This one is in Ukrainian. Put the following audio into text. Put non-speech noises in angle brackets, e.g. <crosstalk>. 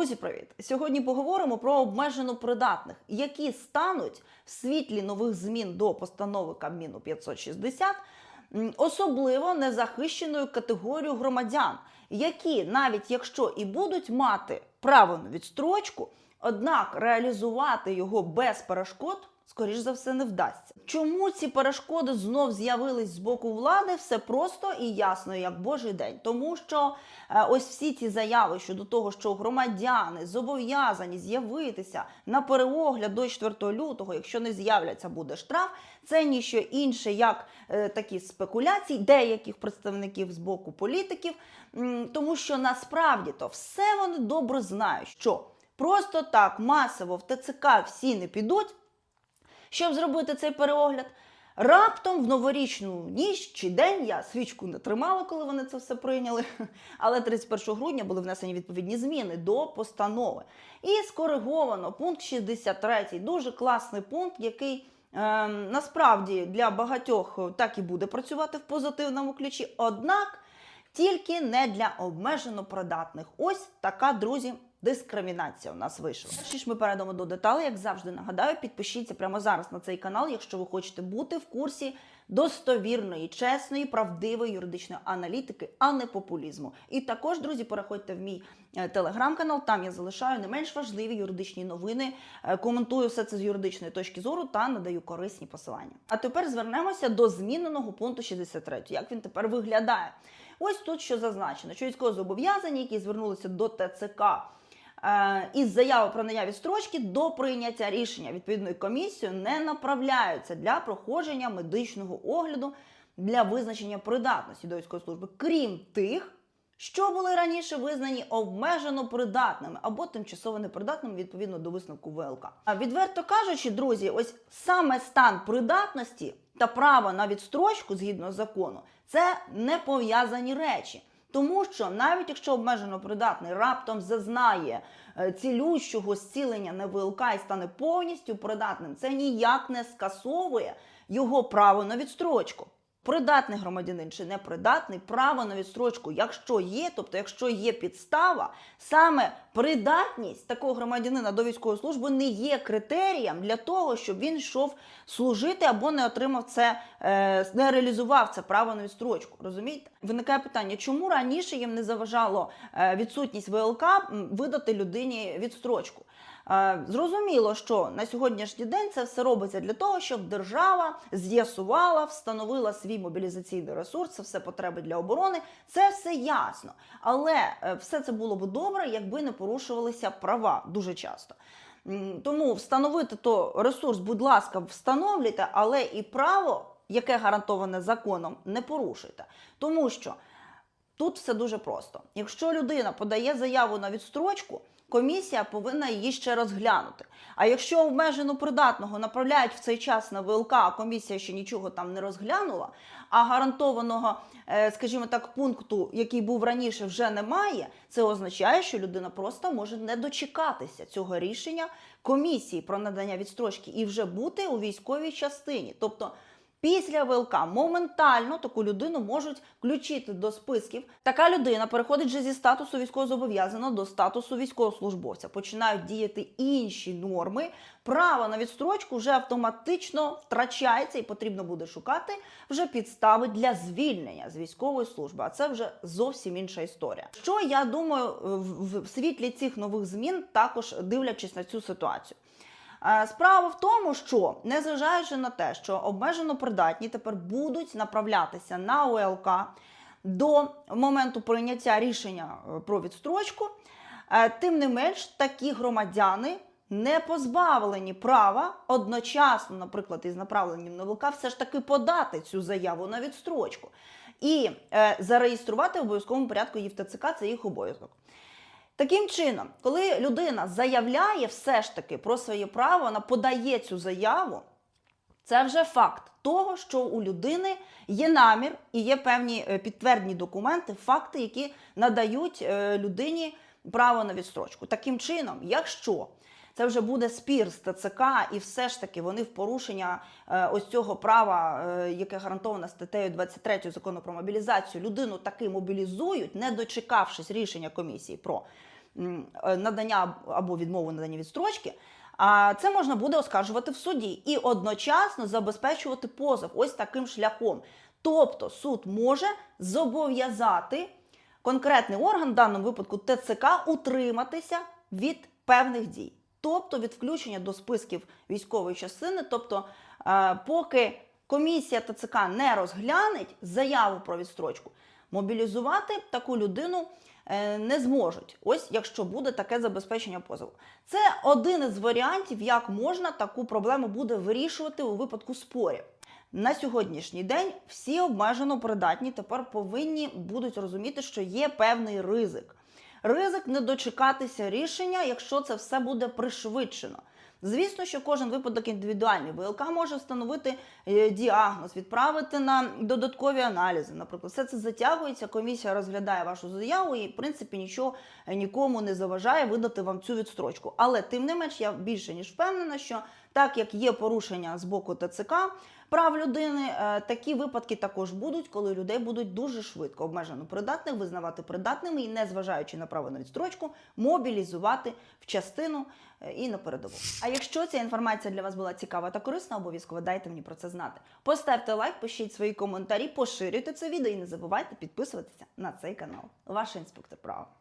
Друзі, привіт! Сьогодні поговоримо про обмежено придатних, які стануть в світлі нових змін до постанови Кабміну 560 м, особливо незахищеною категорією громадян, які навіть якщо і будуть мати право на відстрочку, однак реалізувати його без перешкод. Скоріш за все, не вдасться. Чому ці перешкоди знов з'явились з боку влади? Все просто і ясно, як божий день. Тому що е, ось всі ці заяви щодо того, що громадяни зобов'язані з'явитися на переогляд до 4 лютого, якщо не з'являться, буде штраф. Це ніщо інше, як е, такі спекуляції деяких представників з боку політиків, тому що насправді то все вони добре знають, що просто так масово в ТЦК всі не підуть щоб зробити цей переогляд. Раптом в новорічну ніч чи день я свічку не тримала, коли вони це все прийняли. <laughs> Але 31 грудня були внесені відповідні зміни до постанови. І скориговано пункт 63, дуже класний пункт, який е, насправді для багатьох так і буде працювати в позитивному ключі. Однак тільки не для обмежено придатних. Ось така, друзі, дискримінація у нас вийшла. Перш ніж ми перейдемо до деталей, як завжди нагадаю, підпишіться прямо зараз на цей канал, якщо ви хочете бути в курсі достовірної, чесної, правдивої юридичної аналітики, а не популізму. І також, друзі, переходьте в мій е, телеграм-канал. Там я залишаю не менш важливі юридичні новини, е, коментую все це з юридичної точки зору та надаю корисні посилання. А тепер звернемося до зміненого пункту 63. Як він тепер виглядає? Ось тут що зазначено, що військовозобов'язані, які звернулися до ТЦК із заяви про надання відстрочки до прийняття рішення відповідною комісією не направляються для проходження медичного огляду для визначення придатності до військової служби, крім тих, що були раніше визнані обмежено придатними або тимчасово непридатними відповідно до висновку ВЛК. А відверто кажучи, друзі, ось саме стан придатності та право на відстрочку згідно закону це не пов'язані речі. Тому що навіть якщо обмежено придатний раптом зазнає е, цілющого зцілення на ВЛК і стане повністю придатним, це ніяк не скасовує його право на відстрочку. Придатний громадянин чи непридатний, право на відстрочку, якщо є, тобто якщо є підстава, саме придатність такого громадянина до військової служби не є критерієм для того, щоб він йшов служити або не отримав це, е, не реалізував це право на відстрочку. Розумієте? Виникає питання, чому раніше їм не заважало е, відсутність ВЛК видати людині відстрочку? Е, Зрозуміло, що на сьогоднішній день це все робиться для того, щоб держава з'ясувала, встановила свій мобілізаційний ресурс, все потреби для оборони. Це все ясно. Але е, все це було б добре, якби не порушувалися права дуже часто. Тому встановити то ресурс, будь ласка, встановлюйте, але і право, яке гарантоване законом, не порушуйте. Тому що Тут все дуже просто. Якщо людина подає заяву на відстрочку, комісія повинна її ще розглянути. А якщо обмежено придатного направляють в цей час на ВЛК, а комісія ще нічого там не розглянула, а гарантованого, е, скажімо так, пункту, який був раніше, вже немає, це означає, що людина просто може не дочекатися цього рішення комісії про надання відстрочки і вже бути у військовій частині. Тобто Після ВЛК моментально таку людину можуть включити до списків. Така людина переходить вже зі статусу військовозобов'язаного до статусу військовослужбовця. Починають діяти інші норми. Право на відстрочку вже автоматично втрачається і потрібно буде шукати вже підстави для звільнення з військової служби. А це вже зовсім інша історія. Що я думаю, в, світлі цих нових змін, також дивлячись на цю ситуацію. Е, Справа в тому, що незважаючи на те, що обмежено придатні тепер будуть направлятися на ОЛК до моменту прийняття рішення е, про відстрочку, е, тим не менш такі громадяни не позбавлені права одночасно, наприклад, із направленням на ВЛК, все ж таки подати цю заяву на відстрочку і зареєструвати в обов'язковому порядку її в ТЦК, це їх обов'язок. Таким чином, коли людина заявляє все ж таки про своє право, вона подає цю заяву, це вже факт того, що у людини є намір і є певні е, підтвердні документи, факти, які надають е, людині право на відстрочку. Таким чином, якщо це вже буде спір з ТЦК, і все ж таки вони в порушення е, ось цього права, яке гарантовано статтею 23 закону про мобілізацію, людину таки мобілізують, не дочекавшись рішення комісії про надання або відмову надання відстрочки. А це можна буде оскаржувати в суді і одночасно забезпечувати позов ось таким шляхом. Тобто суд може зобов'язати конкретний орган, в даному випадку ТЦК, утриматися від певних дій, тобто від включення до списків військової частини. Тобто, е, поки комісія ТЦК не розглянеть заяву про відстрочку, мобілізувати таку людину е, не зможуть. Ось якщо буде таке забезпечення позову. Це один із варіантів, як можна таку проблему буде вирішувати у випадку спорів. На сьогоднішній день всі обмежено придатні тепер повинні будуть розуміти, що є певний ризик. Ризик не дочекатися рішення, якщо це все буде пришвидшено. Звісно, що кожен випадок індивідуальний. ВЛК може встановити е, діагноз, відправити на додаткові аналізи. Наприклад, все це затягується. Комісія розглядає вашу заяву і, в принципі, нічого е, нікому не заважає видати вам цю відстрочку. Але тим не менш, я більше ніж впевнена, що так як є порушення з боку ТЦК прав людини, е, такі випадки також будуть, коли людей будуть дуже швидко обмежено придатних, визнавати придатними і, незважаючи на право на відстрочку, мобілізувати в частину е, і на передову. А якщо ця інформація для вас була цікава та корисна, обов'язково дайте мені про це знати. Поставте лайк, пишіть свої коментарі, поширюйте це відео і не забувайте підписуватися на цей канал. Ваш інспектор права.